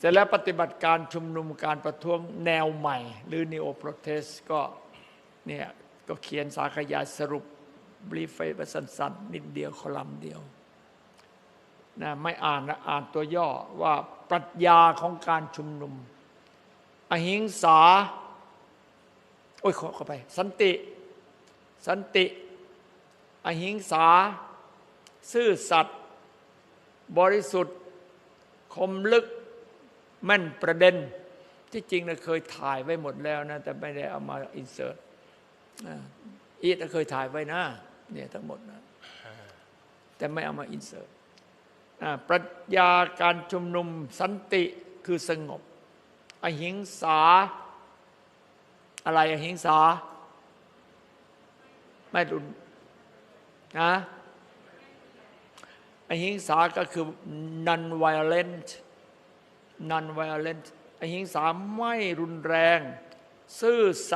เสร็จแล้วปฏิบัติการชุมนุมการประท้วงแนวใหม่ หรือ neo protest ก็เนี่ยก็เขียนสาขยายสรุปบรีฟไปสั้นๆ นิดเดียวคอลัมน์เดียวนะไม่อ่านนะอ่านตัวย่อว่าปรัชญาของการชุมนุม อหิงสา โอ้ยขอเข้าไป สันติ สันติ อหิงสา ซื่อสัตย์บริสุทธิ์ คมลึก แม่นประเด็นที่จริงนะเคยถ่ายไว้หมดแล้วนะ แต่ไม่ได้เอามาอินเสิร์ตอีทเคยถ่ายไว้นะเนี่ยทั้งหมดนะแต่ไม่เอามาอินเสิร์ตปรัชญาการชุมนุมสันติคือสงบ อหิงสา อะไรอหิงสา ไม่รุนนะอหิงสาก็คือ non violent non violent อหิงสามไม่รุนแรง ซื่อสัตย์